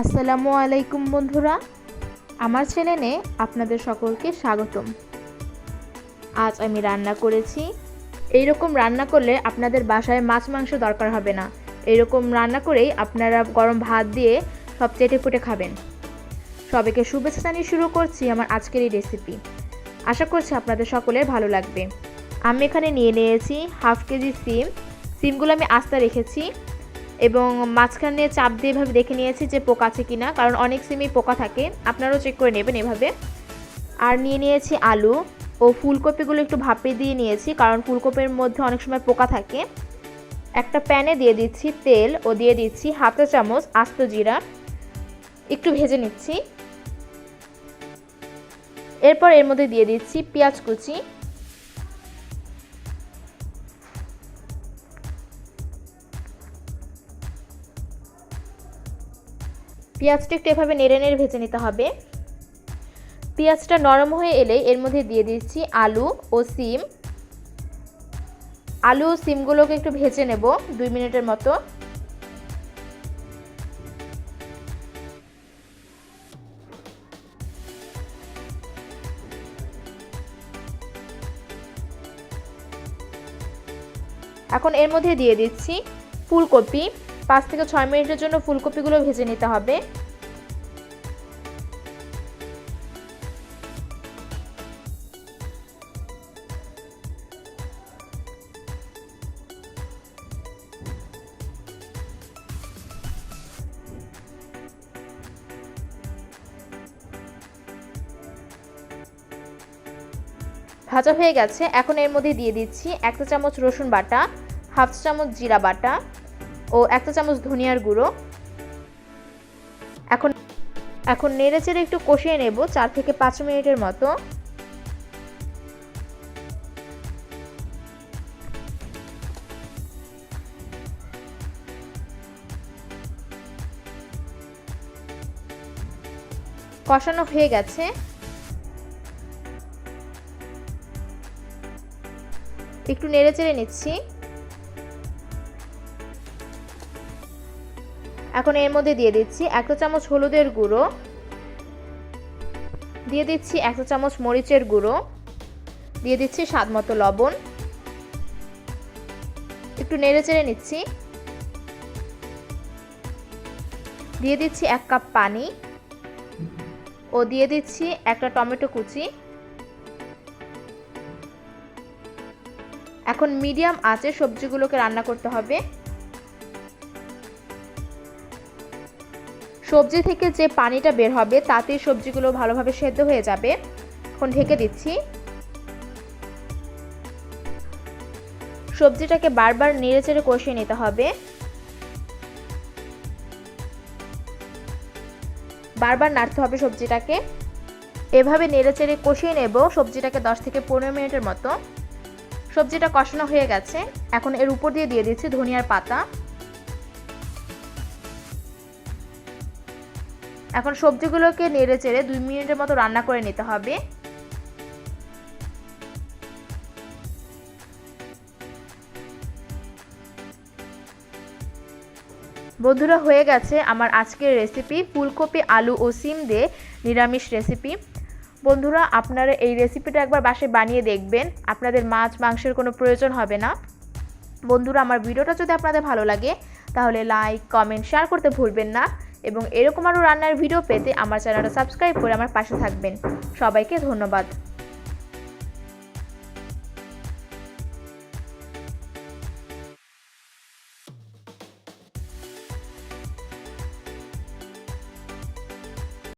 আসসালামু আলাইকুম বন্ধুরা। আমার চ্যানেলে আপনাদের সকলকে স্বাগতম। আজ আমি রান্না করেছি। এইরকম রান্না করলে আপনাদের বাসায় মাছ মাংস দরকার হবে না। এইরকম রান্না করেই আপনারা গরম ভাত দিয়ে সব চেটে ফুটে খাবেন। সবাইকে শুভেচ্ছা জানিয়ে শুরু করছি আমার আজকের এই রেসিপি। আশা করছি আপনাদের সকলের ভালো লাগবে। আমি এখানে নিয়ে নিয়েছি হাফ কেজি সিম। সিমগুলো আমি আস্তে রেখেছি। এবং মাঝখানে চাপ দিয়ে এভাবে দেখে নিয়েছি যে পোকা আছে কি না কারণ অনেক সিমই পোকা থাকে। আপনারাও চেক করে নেবেন এভাবে। আর নিয়ে নিয়েছি আলু ও ফুলকপিগুলো একটু ভাপে দিয়ে নিয়েছি, কারণ ফুলকপির মধ্যে অনেক সময় পোকা থাকে। একটা প্যানে দিয়ে দিচ্ছি তেল ও দিয়ে দিচ্ছি হাফ চা চামচ আস্ত জিরা। একটু ভেজে নিচ্ছি। এরপর এর মধ্যে দিয়ে দিচ্ছি পেঁয়াজ কুচি। পেঁয়াজটা একটু এভাবে নেড়ে নেড়ে ভেজে নিতে হবে। পেঁয়াজটা নরম হয়ে এলে এর মধ্যে দিয়ে দিচ্ছি আলু ও সিম। আলু ও সিমগুলোকে একটু ভেজে নেব দুই মিনিটের মতো। এখন এর মধ্যে দিয়ে দিচ্ছি ফুলকপি। পাঁচ থেকে ছয় মিনিটের জন্য ফুলকপিগুলো ভেজে নিতে হবে। ভাজা হয়ে গেছে। এখন এর মধ্যে দিয়ে দিচ্ছি একটা চামচ রসুন বাটা, হাফ চামচ জিরা বাটা ও একটা চামচ ধনিয়ার গুঁড়ো। এখন এখন নেড়ে চেড়ে একটু কষিয়ে নেব চার থেকে পাঁচ মিনিটের মতো। কষানো হয়ে গেছে। একটু নেড়ে চেড়ে নিচ্ছি। এখন এর মধ্যে দিয়ে দিচ্ছি একটা চামচ হলুদের গুঁড়ো। দিয়ে দিচ্ছি একটা চামচ মরিচের গুঁড়ো। দিয়ে দিচ্ছি স্বাদ মতো লবণ। একটু নেড়ে চেড়ে নিচ্ছি। দিয়ে দিচ্ছি এক কাপ পানি। ও দিয়ে দিচ্ছি একটা টমেটো কুচি। এখন মিডিয়াম আঁচে সবজিগুলোকে রান্না করতে হবে। সবজি থেকে যে পানিটা বের হবে, তাতেই সবজিগুলো ভালোভাবে সেদ্ধ হয়ে যাবে। এখন ঢেকে দিচ্ছি। সবজিটাকে বারবার নেড়ে চেড়ে কষিয়ে নিতে হবে। বারবার নাড়তে হবে সবজিটাকে। এভাবে নেড়ে চেড়ে কষিয়ে নেব সবজিটাকে দশ থেকে পনেরো মিনিটের মতো। সবজিটা কষানো হয়ে গেছে। এখন এর উপর দিয়ে দিয়ে দিচ্ছি ধনিয়ার পাতা। এখন সবজিগুলোকে নেড়ে চেড়ে দুই মিনিটের মতো রান্না করে নিতে হবে। বন্ধুরা, হয়ে গেছে আমার আজকের রেসিপি ফুলকপি, আলু ও সিম দিয়ে নিরামিষ রেসিপি বন্ধুরা, আপনারা এই রেসিপিটা একবার বাসায় বানিয়ে দেখবেন। আপনাদের মাছ, মাংসের কোনো প্রয়োজন হবে না। বন্ধুরা, আমার ভিডিওটা যদি আপনাদের ভালো লাগে, তাহলে লাইক কমেন্ট শেয়ার করতে ভুলবেন না। এবং এরকম আরও রান্নার ভিডিও পেতে আমার চ্যানেলটা সাবস্ক্রাইব করে আমার পাশে থাকবেন। সবাইকে ধন্যবাদ।